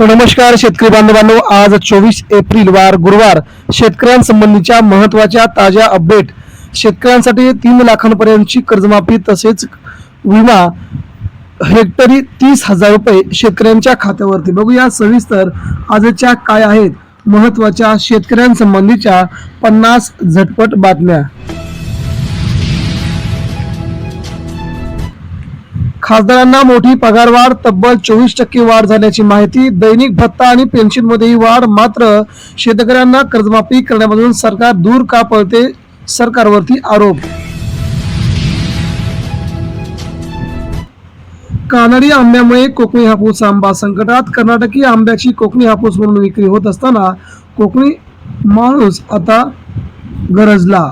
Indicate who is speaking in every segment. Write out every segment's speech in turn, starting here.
Speaker 1: नमस्कार शेतकरी बांधवांनो आज चोवीस एप्रिल वार गुरुवार शेतकऱ्यांसंबंधीच्या महत्त्वाच्या ताज्या अपडेट. शेतकऱ्यांसाठी तीन लाखांपर्यंतची कर्जमाफी तसेच विमा हेक्टरी तीस हजार रुपये शेतकऱ्यांच्या खात्यावरती. बघूया सविस्तर आजच्या काय आहेत महत्त्वाच्या शेतकऱ्यांसंबंधीच्या पन्नास झटपट बातम्या. खासदारांना मोठी पगारवाढ तब्बल चोवीस टक्के वाढ झाल्याची माहिती दैनिक भत्ता आणि पेन्शनमध्येही वाढ मात्र शेतकऱ्यांना कर्जमाफी करण्यामधून सरकार दूर का पळते सरकारवरती आरोप. कानडी आंब्यामुळे कोकणी हापूस आंबा संकटात कर्नाटकी आंब्याची कोकणी हापूस म्हणून विक्री होत असताना कोकणी माणूस आता गरजला.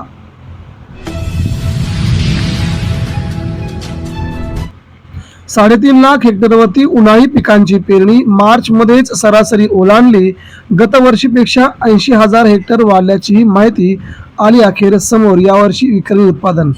Speaker 1: साडेतीन लाख हेक्टरवरती उन्हाळी पिकांची पेरणी मार्च मध्येच सरासरी ओलांडली. गतवर्षीपेक्षा ऐंशी हजार हेक्टर वाढल्याची माहिती आली अखेर समोर यावर्षी विक्रमी उत्पादन.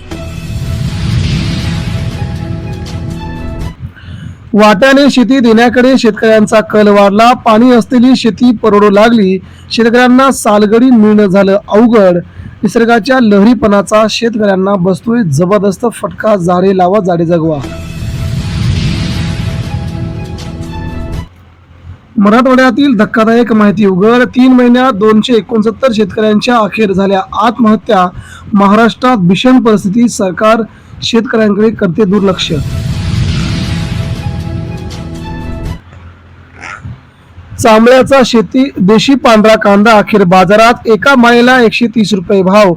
Speaker 1: वाट्याने शेती देण्याकडे शेतकऱ्यांचा कल वाढला. पाणी असलेली शेती परवडू लागली. शेतकऱ्यांना सालगडी मिळणं झालं अवघड. निसर्गाच्या लहरीपणाचा शेतकऱ्यांना बसतोय जबरदस्त फटका झाडे लावा जाडे जगवा. मराठवाड्यातील धक्कादायक माहिती उघड. तीन महिन्यात दोनशे एकोणसत्तर शेतकऱ्यांच्या अखेर झाल्या आत्महत्या. महाराष्ट्रात भीषण परिस्थिती सरकार शेतकऱ्यांकडे करते दुर्लक्ष. चांबळ्याचा शेती देशी पांढरा कांदा अखेर बाजारात. एका माळेला एकशे तीस रुपये भाव.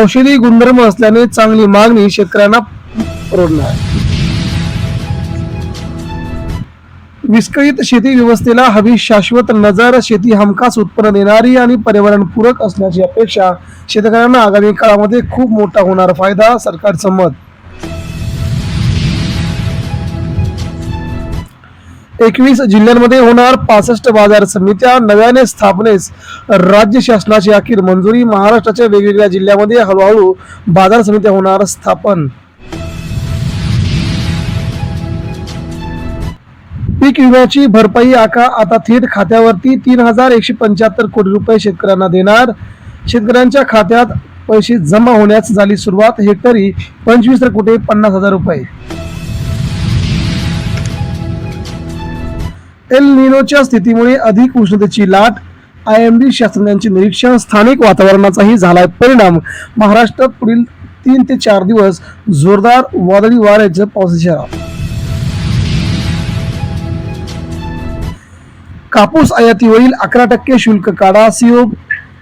Speaker 1: औषधी गुणधर्म असल्याने चांगली मागणी शेतकऱ्यांना परवडणार विस्कळीत शेती व्यवस्थेला हवी शाश्वत नजर शेती हमखास उत्पन्न देणारी आणि पर्यावरणपूरक असण्याची अपेक्षा शेतकऱ्यांना आगामी काळामध्ये खूप मोठा होणार फायदा सरकारचं मत एकवीस जिल्ह्यांमध्ये होणार पासष्ट बाजार समित्या नव्याने स्थापनेस राज्य शासनाची अखेर मंजुरी महाराष्ट्राच्या वेगवेगळ्या जिल्ह्यामध्ये हळूहळू बाजार समित्या होणार स्थापन. पीक विम्याची भरपाई आका आता थेट खात्यावरती तीन हजार एकशे पंच्याहत्तर कोटी रुपये शेतकऱ्यांना देणार. शेतकऱ्यांच्या खात्यात पैसे जमा होण्यास झाली सुरुवात. हेक्टरी पंचवीस कोटी पन्नास हजार रुपये. एल निनोच्या स्थितीमुळे अधिक उष्णतेची लाट आय एम डी शास्त्रज्ञांचे निरीक्षण स्थानिक वातावरणाचाही झालाय परिणाम. महाराष्ट्रात पुढील तीन ते चार दिवस जोरदार वादळी वाऱ्याचं पावसाची कापूस आयातीवरील अकरा टक्के शुल्क काढा सीओ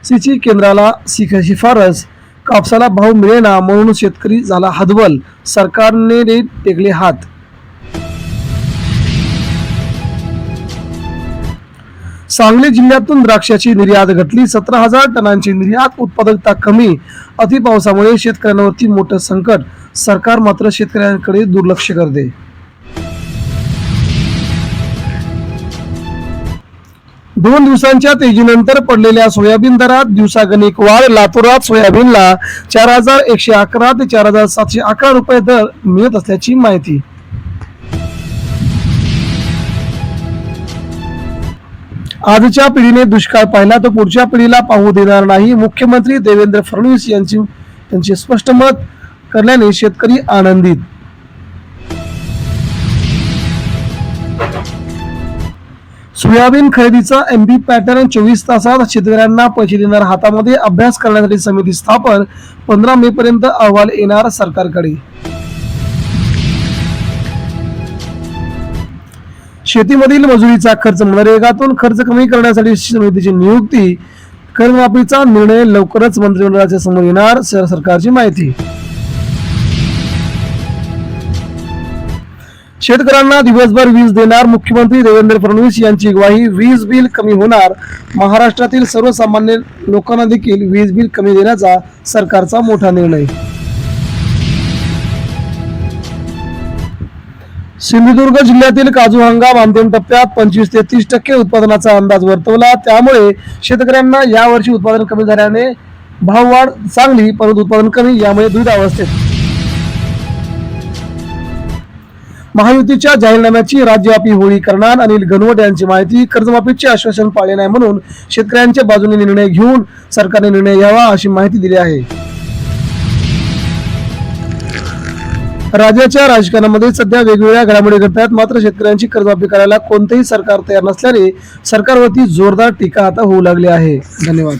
Speaker 1: सीची केंद्राला शिख- शिफारस. कापसाला भाव मिळेना म्हणून शेतकरी झाला हदवल सरकारने टेकले हात. सांगली जिल्ह्यातून द्राक्षाची निर्यात घटली. सतरा हजार टनांची निर्यात उत्पादकता कमी. अतिपावसामुळे शेतकऱ्यांवरती मोठं संकट. सरकार मात्र शेतकऱ्यांकडे दुर्लक्ष करते. दोन दिवसांच्या तेजीनंतर पडलेल्या सोयाबीन दरात दिवसागणिक वाढ. लातूरात सोयाबीनला चार हजार एकशे अकरा ते चार हजार सातशे अकरा रुपये दर मिळत असल्याची माहिती. आजच्या पिढीने दुष्काळ पाहिला तर पुढच्या पिढीला पाहू देणार नाही. मुख्यमंत्री देवेंद्र फडणवीस यांची त्यांचे स्पष्ट मत करण्याने शेतकरी आनंदित. सोयाबीन खरेदीचा एमबी पॅटर्न चोवीस तासात शेतकऱ्यांना पैसे देणार हातामध्ये अभ्यास करण्यासाठी समिती स्थापन पंधरा मे पर्यंत अहवाल येणार सरकारकडे. शेतीमधील मजुरीचा खर्च मनरेगातून खर्च कमी करण्यासाठी समितीची नियुक्ती कर्जमाफीचा निर्णय लवकरच मंत्रिमंडळाच्या समोर येणार सर- सरकारची माहिती. शेतकऱ्यांना दिवसभर वीज देणार मुख्यमंत्री देवेंद्र फडणवीस यांची ग्वाही. वीज बिल कमी होणार. महाराष्ट्रातील सर्वसामान्य लोकांना देखील वीज बिल कमी देण्याचा सरकारचा मोठा निर्णय. सिंधुदुर्ग जिल्ह्यातील काजू हंगाम अंतिम टप्प्यात पंचवीस ते तीस टक्के उत्पादनाचा अंदाज वर्तवला. त्यामुळे शेतकऱ्यांना यावर्षी उत्पादन कमी झाल्याने भाववाढ चांगली परंतु उत्पादन कमी यामुळे द्विधावस्थेत महायुतीच्या जाहीरनाम्याची राज्यव्यापी होळी करणार अनिल घनवट यांची माहिती कर्जमाफीचे आश्वासन पाळले नाही म्हणून शेतकऱ्यांच्या बाजूने निर्णय घेऊन सरकारने निर्णय घ्यावा अशी माहिती दिली आहे. राज्याच्या राजकारणामध्ये सध्या वेगवेगळ्या घडामोडी घडतात. मात्र शेतकऱ्यांची कर्जमाफी करायला कोणतेही सरकार तयार नसल्याने सरकारवरती जोरदार टीका आता होऊ लागली आहे. धन्यवाद.